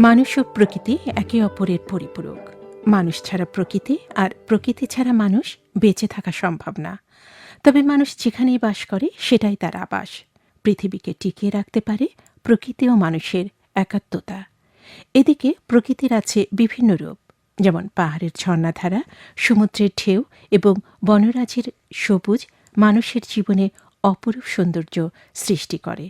মানুষ ও প্রকৃতি একে অপরের পরিপূরক। মানুষ ছাড়া প্রকৃতি আর প্রকৃতি ছাড়া মানুষ বেঁচে থাকা সম্ভব না। তবে মানুষ যেখানেই বাস করে, সেটাই তার আবাস। পৃথিবীকে টিকিয়ে রাখতে পারে প্রকৃতি ও মানুষের একাত্মতা। এদিকে প্রকৃতির আছে বিভিন্ন রূপ, যেমন পাহাড়ের ঝর্ণাধারা, সমুদ্রের ঢেউ এবং বনরাজির সবুজ, মানুষের জীবনে অপরূপ সৌন্দর্য সৃষ্টি করে।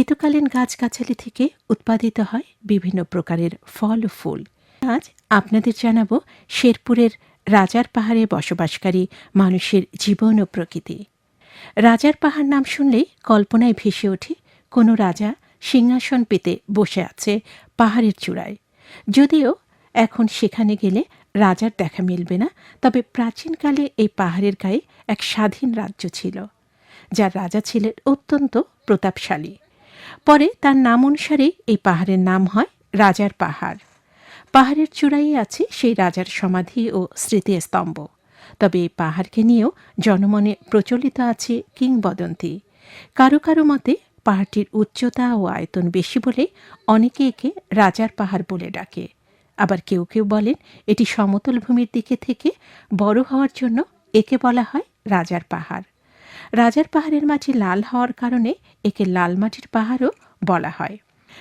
ঋতুকালীন গাছগাছালি থেকে উৎপাদিত হয় বিভিন্ন প্রকারের ফল ও ফুল। আজ আপনাদের জানাব শেরপুরের রাজার পাহাড়ে বসবাসকারী মানুষের জীবন ও প্রকৃতি। রাজার পাহাড় নাম শুনলেই কল্পনায় ভেসে ওঠে, কোনো রাজা সিংহাসন পেতে বসে আছে পাহাড়ের চূড়ায়। যদিও এখন সেখানে গেলে রাজার দেখা মিলবে না, তবে প্রাচীনকালে এই পাহাড়ের গায়ে এক স্বাধীন রাজ্য ছিল। যার রাজা ছিলেন অত্যন্ত প্রতাপশালী। পরে তার নাম অনুসারে এই পাহাড়ের নাম হয় রাজার পাহাড়। পাহাড়ের চূড়াই আছে সেই রাজার সমাধি ও স্মৃতিস্তম্ভ। তবে এই পাহাড়কে নিয়েও জনমনে প্রচলিত আছে কিংবদন্তি। কারও কারও মতে পাহাড়টির উচ্চতা ও আয়তন বেশি বলে অনেকে একে রাজার পাহাড় বলে ডাকে। আবার কেউ কেউ বলেন এটি সমতল ভূমির দিকে থেকে বড় হওয়ার জন্য একে বলা হয় রাজার পাহাড়। রাজার পাহাড়ের মাটি লাল হওয়ার কারণে একে লাল মাটির পাহাড়ও বলা হয়।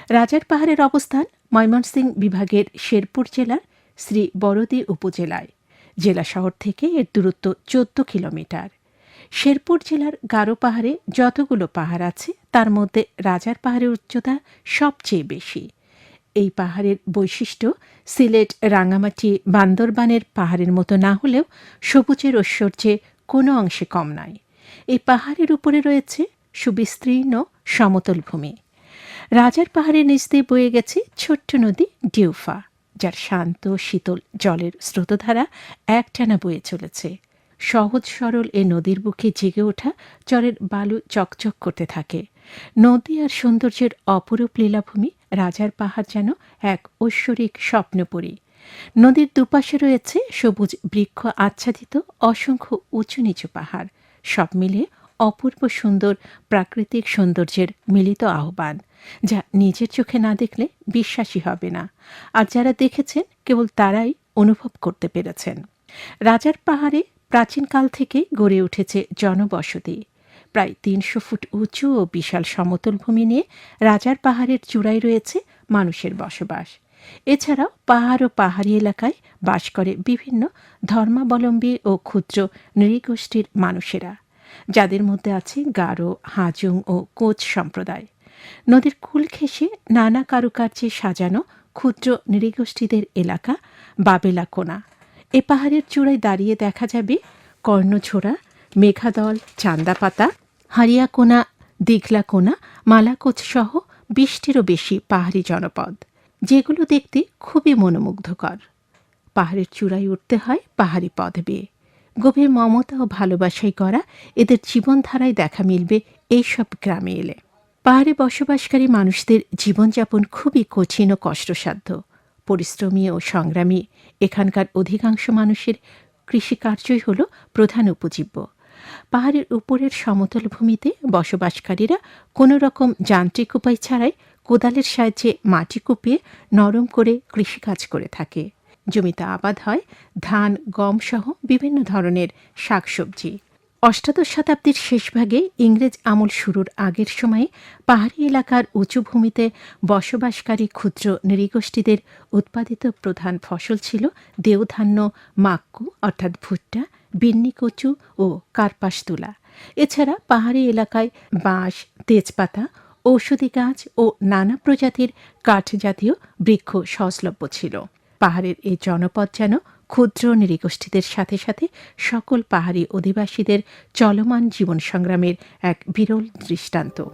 রাজার পাহাড়ের অবস্থান ময়মনসিংহ বিভাগের শেরপুর জেলার শ্রী বড়দি উপজেলায়। জেলা শহর থেকে এর দূরত্ব চোদ্দ কিলোমিটার। শেরপুর জেলার গারো পাহাড়ে যতগুলো পাহাড় আছে, তার মধ্যে রাজার পাহাড়ের উচ্চতা সবচেয়ে বেশি। এই পাহাড়ের বৈশিষ্ট্য সিলেট রাঙামাটি বান্দরবানের পাহাড়ের মতো না হলেও সবুজের ঐশ্বর্যে কোনো অংশে কম নয়। এই পাহাড়ের উপরে রয়েছে সুবিস্তীর্ণ সমতল ভূমি। রাজার পাহাড়ের নিচ দিয়ে বয়ে গেছে ছোট্ট নদী ডিউফা, যার শান্ত, শীতল জলের স্রোতধারা একটানা বয়ে চলেছে। সহজ, সরল এ নদীর বুকে জেগে ওঠা চরের বালু চকচক করতে থাকে। নদী আর সৌন্দর্যের অপরূপ লীলাভূমি রাজার পাহাড় যেন এক ঐশ্বরিক স্বপ্নপুরী। নদীর দুপাশে রয়েছে সবুজ বৃক্ষ আচ্ছাদিত অসংখ্য উঁচু নিচু পাহাড়। সব মিলিয়ে অপূর্ব সুন্দর প্রাকৃতিক সৌন্দর্যের মিলিত আহ্বান, যা নিজের চোখে না দেখলে বিশ্বাসী হবে না। আর যারা দেখেছেন, কেবল তারাই অনুভব করতে পেরেছেন। রাজার পাহাড়ে প্রাচীনকাল থেকে গড়ে উঠেছে জনবসতি। প্রায় তিনশো ফুট উঁচু ও বিশাল সমতল ভূমি নিয়ে রাজার পাহাড়ের চূড়ায় রয়েছে মানুষের বসবাস। এছাড়াও পাহাড় ও পাহাড়ি এলাকায় বাস করে বিভিন্ন ধর্মাবলম্বী ও ক্ষুদ্র নৃগোষ্ঠীর মানুষেরা, যাদের মধ্যে আছে গারো, হাজং ও কোচ সম্প্রদায়। নদীর কুল ঘেঁষে নানা কারুকার্যে সাজানো ক্ষুদ্র নৃগোষ্ঠীদের এলাকা বাবেলা কোনা। এ পাহাড়ের চূড়ায় দাঁড়িয়ে দেখা যাবে কর্ণঝোড়া, মেঘাদল চান্দাপাতা হারিয়াকোনা দিঘলাকোনা মালাকোচ সহ বিশটিরও বেশি পাহাড়ি জনপদ। যেগুলো দেখতে খুবই মনোমুগ্ধকর। পাহাড়ের চূড়ায় উঠতে হয় পাহাড়ি পথ বেয়ে। গভীর মমতা ও ভালোবাসায় করা এদের জীবনধারায় দেখা মিলবে এইসব গ্রামে এলে। পাহাড়ে বসবাসকারী মানুষদের জীবনযাপন খুবই কঠিন ও কষ্টসাধ্য। পরিশ্রমী ও সংগ্রামী এখানকার অধিকাংশ মানুষের কৃষিকার্যই হল প্রধান উপজীব্য। পাহাড়ের উপরের সমতল ভূমিতে বসবাসকারীরা কোনো রকম যান্ত্রিক উপায় ছাড়াই কোদালের সাহায্যে মাটি কুপিয়ে নরম করে কৃষিকাজ করে থাকে। জমিতে আবাদ হয়, ধান, গম সহ বিভিন্ন ধরনের শাকসবজি। অষ্টাদশ শতাব্দীর শেষভাগে ইংরেজ আমল শুরুর আগের সময়ে পাহাড়ি এলাকার উঁচু ভূমিতে বসবাসকারী ক্ষুদ্র নৃগোষ্ঠীদের উৎপাদিত প্রধান ফসল ছিল দেওধান্য মাক্কু, অর্থাৎ ভুট্টা বিন্নি কচু ও কার্পাস তুলা। এছাড়া পাহাড়ি এলাকায় বাঁশ, তেজপাতা ঔষধি গাছ ও নানা প্রজাতির কাঠ জাতীয় বৃক্ষ সহজলভ্য ছিল। পাহাড়ের এই জনপদ যেন ক্ষুদ্র নৃগোষ্ঠীদের সাথে সাথে সকল পাহাড়ি অধিবাসীদের চলমান জীবন সংগ্রামের এক বিরল দৃষ্টান্ত।